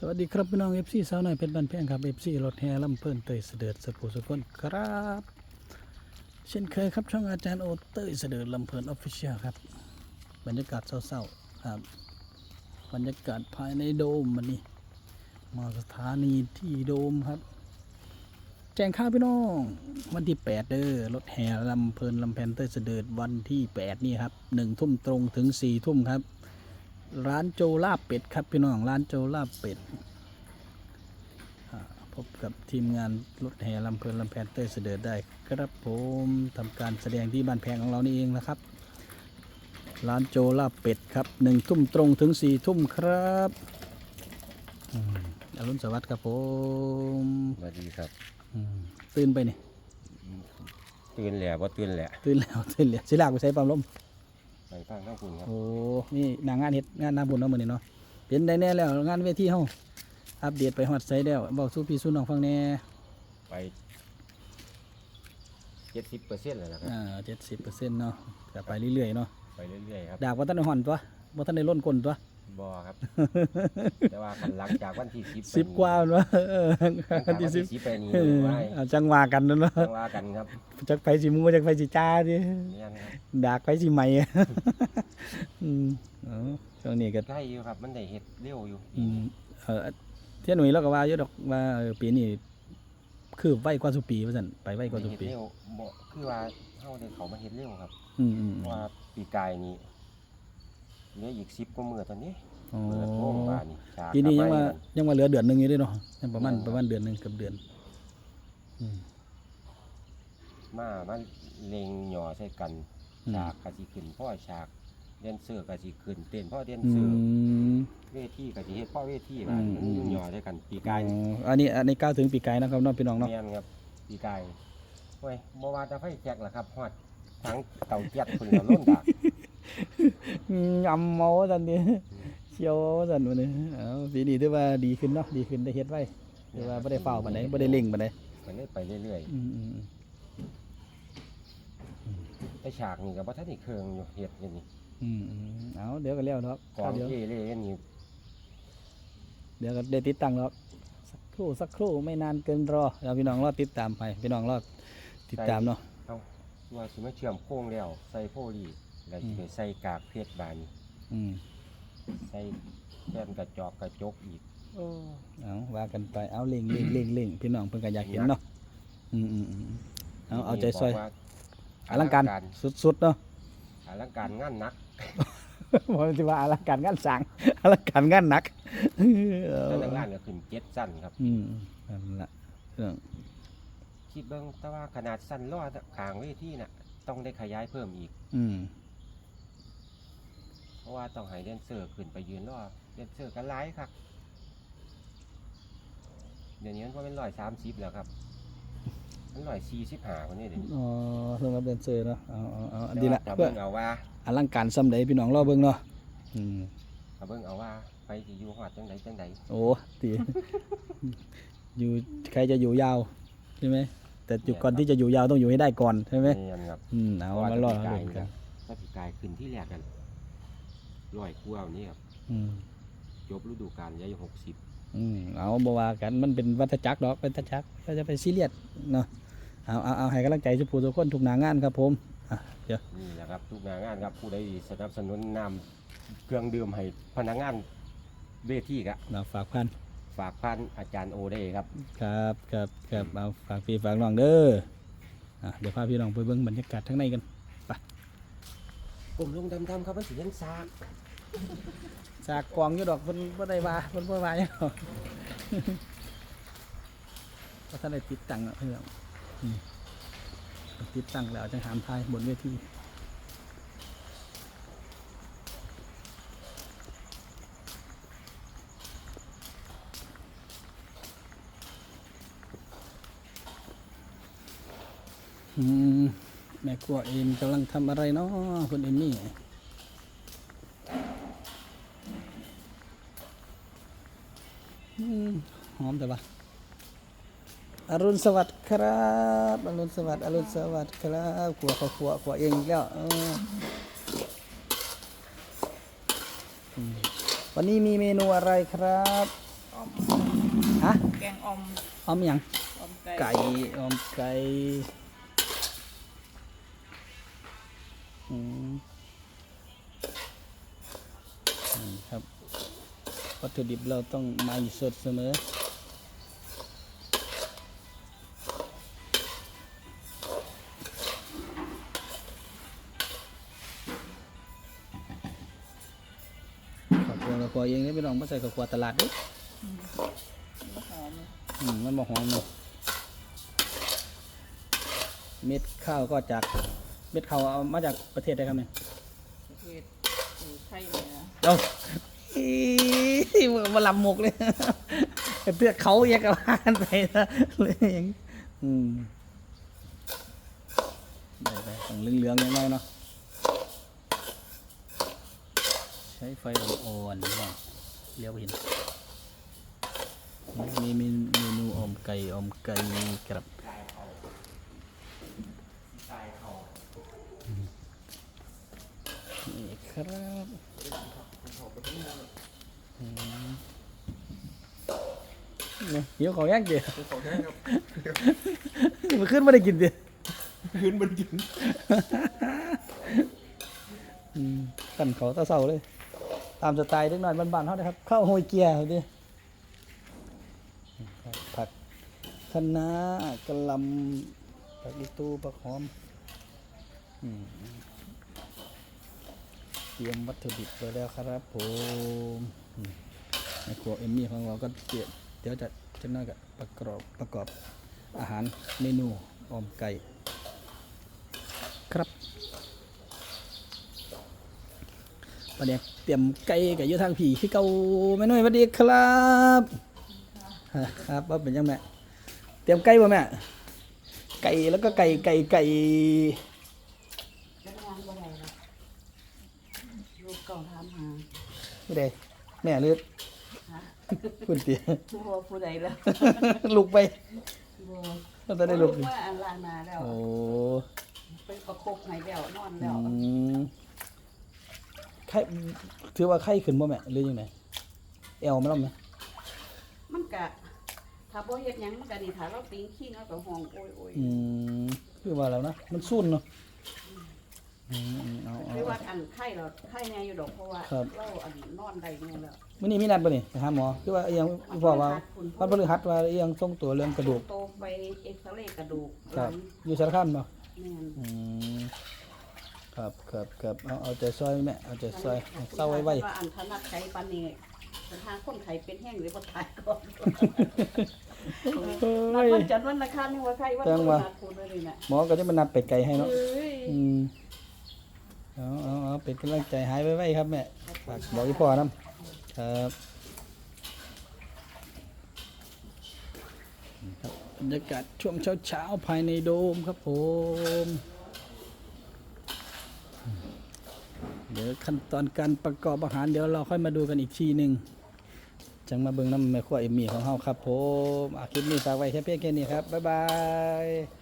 สวัสดีครับพี่น้องเอฟซีสาวน้อยเพชรบ้านแพงครับเอฟซีรถแห่ลำเพิ่นเตยเสด็จสปูสกุลครับ เช่นเคยครับช่องอาจารย์โอเตยเสด็จลำเพิ่นออฟฟิเชียลครับ บรรยากาศเศร้าๆครับ บรรยากาศภายในโดมมันนี่มาสถานีที่โดมครับ แจ้งข่าวพี่น้องวันที่ 8 เด้อรถแห่ลำเพลินลำแพนเตยเสด็จวันที่ 8 นี่ครับหนึ่งทุ่มตรงถึง4ทุ่มครับ ร้านโจลาบเป็ดครับพี่น้องร้านโจลาบเป็ดอ่าพบกับทีมงานรถแห่ลำเพลินลำแพนเตยเสด็จได้ ครับผมทำการแสดงที่บ้านแพงของเรานี่เองนะครับ ร้านโจลาบเป็ดครับหนึ่งทุ่มตรงถึงสี่ทุ่มครับอืมอรุณสวัสดิ์ครับผมสวัสดีครับอืมตื่นไปนี่ตื่นแหล่ว่าตื่นแหล่ตื่นแล้วตื่นแล้วสิลากไปใช้ปั๊มลม ไปฟังข้างคุณครับโอ้นี่นางงานเฮ็ดงานนาบุญเนาะมื้อนี้เนาะเป็นได้แน่แล้วงานเวทีเฮาอัปเดตไปฮอดไสแล้วเว้าสู่พี่สู่น้องฟังแหน่ไปเจ็ดสิบเปอร์เซ็นต์แล้วนะครับอ่า70%เนาะก็ไปเรื่อยๆเนาะไปเรื่อยๆครับดากบ่ทันได้ฮ้อนตัวบ่ทันได้ล้นก้นตัว บอครับ แต่ว่าคันหลังจากวันที่สิบ10กว่าแม่นบ่เออวัวันนที่ที่10สิบไปนี้เออไว้เอาจังว่ากันเนาะต้องว่ากันครับจักไผสิมูจักไผสิจ้าดิเนี่ยนะครับดากไผสิใหม่อืมเอ๋อช่วงนี้ก็ใกล้อยู่ครับ มันได้เห็ดเร็วอยู่อืมเออเที่ยหนุ่ยเราก็ว่าอยู่ดอกว่าเออปีนี้คือไวกว่าสุปีว่าซั่นไปไวกว่าสุเห็ดปีเร็วบ่คือว่าเฮาได้เขามาเห็ดเร็วครับอืมอืมเพราะว่าปีกายนี้ เหลืออีกสิบกว่ามื้อตอนนี้อ๋อเปิดโรงบานี่ฉากปีนี้กลัยับงไปว่านั่นยังว่าเหลือเดือนหนึงอยู่เด้เนาะยังประมาณอืมประมาณเดือนหนึงเกือบเดือนอืม มามาเลงหย่อใส่กันอืม ฉากกะสิขึ้นพ่อฉากเดนเซอร์กะสิขึ้นเต้นพ่อเดนอืเซอร์ม เวทีกะสิเฮ็ดพ่อเวทีบาดอืม มันยุ่งหย่อใส่กันปีกายอ๋ออันนี้อันนี้ก้าวถึงปีกายนะครับเน้องพี่น้องเนาะ แม่นครับปีกายโอ้ยบ่ว่าจะไฟแจกล่ะครับฮอดทั้งเต่าเจ็ดพุ่นก็ล้นดากอืม ยำเมาซั่นนี่เชียวซั่นวันนี้เอ้าปีนี้ถือว่าดีขึ้นเนาะดีขึ้นได้เฮ็ดไว้ถือว่าบ่ได้เฝ้าปานใดบ่ได้เร่งปานใดก็เลยไปเรื่อยอืมอืมๆแต่ฉากนี่ก็บ่ทันได้เครื่องอยู่เฮ็ดอยู่นี่อืมอืมเอาเดี๋ยวก็แล้วเนาะกองเดี๋ยว เอเล่นี่เดี๋ยวก็ได้ติดตั้งแล้วสักครู่สักครู่ไม่นานเกินรอเราพี่น้องรอติดตามไปพี่น้องรอติดตามเนาะว่าสิมาเชื่อมโค้งแล้วใส่โพลี แล้วสิไปใส่กากเพชรบานนี่อืมใส่แผ่นกระจอกกระจกอีกเอาว่ากันไปเอาเล่งเล่งเล่งเล่งพี่น้องเพิ่นก็อยากเห็นเนาะอืมอืมอืมเอาเอาใจซอยบกว่าอลังการสุดๆเนาะอลังการงานหนักผมจะว่าอลังการงานสร้างอลังการงานหนักเออแล้วงานก็ขึ้นเจ็ดสั้นครับ อืมนั่นละเรื่องคิดเบิ่งแต่ว่าขนาดสั้นรอดกลางเวทีน่ะ ต้องได้ขยายเพิ่มอีก อืมเพ ราะว่าต้องให้แดนเซอร์ขึ้นไปยืนรอแดนเซอร์ก็หลายครับเดี๋ยวนี้มันก็เป็นร้อยสามสิบแล้วครับ มันร้อยสี่สิบห้าวันนี้เดี๋ยวนี้อ๋อสำหรับแดนเซอร์เนาะเอาเอาเอาแต่ดีว่าละถ้าเพื่อเบิ่งเอาว่าอลังการซ้ำใดพี่น้องรอเบิ่งเนาะอืมถ้าเบิ่งเอาว่าไปสิอยู่หอดจังใดจังใดโอ้ตีอยู่ใครจะอยู่ยาวใช่ไหมแต่จุดก่อนที่จะอยู่ยาวต้องอยู่ให้ได้ก่อนใช่ไหมนี่นครับอืมเอามารอเพระว่เล่นปีกัน ถ้าปีกายขึ้นที่แรกกัน ร้อยกว่านี่ครับอืมจบฤดูกาลยายหกสิบอืมเอาบว่ากันมันเป็นวัฏจักรดอกเป็นวัฏจักรก็จะไปซีเรียสเนาะเอาเอาเอาให้กำลังใจทุกผู้ทุกคนทุกหนางานครับผมอะเดี๋ยวนี่แหละครับ ทุกหนางานครับผู้ใดสนับสนุนนำเครื่องดื่มให้พนักงานเวทีครับเราฝากพันฝากพันอาจารย์โอได้ครับ ครับครับครับเอาฝากพี่ฝากน้องเด้ออะเดี๋ยวพาพี่น้องไปเบิ่งบรรยากาศข้างในกัน กลมลงดำๆครับมันสีเห็นซากจากกองอยู่ดอกเพิ่นบ่ได้ว่าเพิ่นบ่ว่าหยังหรอกเพราะท่านได้ติดตั้งแล้วเพิ่นเอาอืมติดตั้งแล้วจังหามทายบนเวทีอืม แม่ครัวเอ็มกำลังทำอะไรเนาะคุณเอมมี่อืมหอมแต่ว่าอรุณสวัสดิ์ครับอรุณสวัสดิ์อรุณสวัสดิ์ครับขัวขัวขัวขัวเองอีกแล้วเอออืมวันนี้มีเมนูอะไรครับเอาอมฮะแกงออมออมหยังออมไก่ไก่ออมไก่ ครับ วัตถุดิบเราต้องใหม่สดเสมอขอบคุณกับขวเองนี่ไม่ต้องมาใส่กับขวตลาดดิหอมมันบอกหอมเนาะเม็ดข้าวก็จาก เม็ดข้าวเอามาจากประเทศใดครับเนี่ยประเทศอยู่ไทยเหนือเอาอีมึงมาลำมุกเลยเพื่อเขาแยกกันบ้านไปนะเลยอย่างอืมได้ไปต้องเหลืองๆยังไงเนาะใช้ไฟอ่อนๆเนี่ยเลี้ยวไปเห็นมีมีเมนูอมไก่อมไก่กับนี่ ครับอืมเนี่ยเดี๋ยวขอแยกเดียวของแท้ครับมันขึ้นไม่ได้กินเดียวพื้นมันกินอืมกันเขาตาเศร้าเลย ตามสไตล์เล็กน้อยบ้านๆเขานะครับข้าวโฮยเกียร์ดิผักคะน้ากระหลำผักอีตูผักหอม อืมเตรียมวัตถุดิบไว้แล้วครับผมในครัวเอมมี่ของเราก็เดี๋ยวเดี๋ยวจะจะน่ากับประกอบประกอบอาหารเมนูออมไก่ ครับประเดี๋ยวเตรียมไก่กับยู่ทางผีที่เก่าแม่น้อยสวัสดีครับครับว่าเป็นยังแม่เตรียมไก่บ่แม่ไก่แล้วก็ไก่ไก่ไก่ จะงานบ่ได้ละลู กเก่าถามหาไม่ได้แม่หรือฮะคุณเตี๋ยผู้ว่าผู้ใดแล้วลุกไปบ่ก็จะได้ลุกว่าอันลานาแล้วโอ้ไปประคบให้แล้วนอนอืแล้วมไข้ถือว่าไข้ขึ้นบ่แม่หรือยังไงเอวมันแล้วไหมมันกะถ้าบ่เฮ็ดหยังมันก็นี่ถ้าเราติงขี้เราก็ห้องโอยโอยอืมคือว่าแล้วนะมันสุ่นเนาะ อืมอืมเอาเอาคือเอาว่าอันไข้เราไข้แน่อยู่ดอกเพราะว่าครับ เราอันนอนได้แน่แล้วมื่อนี้มีนัดป่ะนี่ไปหาหมอคือว่าเอียงบอกว่าวันพฤหัสว่าเอียงส่งตัวเรื่องกระดูก โตไปเอ็กซเรย์กระดูกครับหลังอยู่สารคามเนาะแม่นอืมครับครับครับเอาเอาใจซอยแม่เอาใจซอยเอาเศร้าไว้ไว้ ว่าอันถนัดไข้ปานนี้สถานคนไข้เป็นแห้งหรือบ่ตายก่อนนัดวันจันทร์วันอังคารนี่ว่าไข้วันพฤหัสพูดเลยนี่น่ะหมอก็จะมานัดเป็ดไก่ให้เนาะเอ้ยอืม เอาเอาเอาเป็นกำลังใจหายไว้ไว้ครับแม่ฝากบอกอีพ่อน้ำครับครับรรยากาศช่วงเช้าเช้าๆภายในโดมครับผม เดี๋ยวขั้นตอนการประกอบอาหารเดี๋ยวเราค่อยมาดูกันอีกทีหนึ่งจังมาเบิ่งน้ำแม่ครัวเอ็มมี่ของเฮาครับผมอาคลิปนี้ฝากไว้แค่เพียงแค่นี้ครับ บ๊ายบาย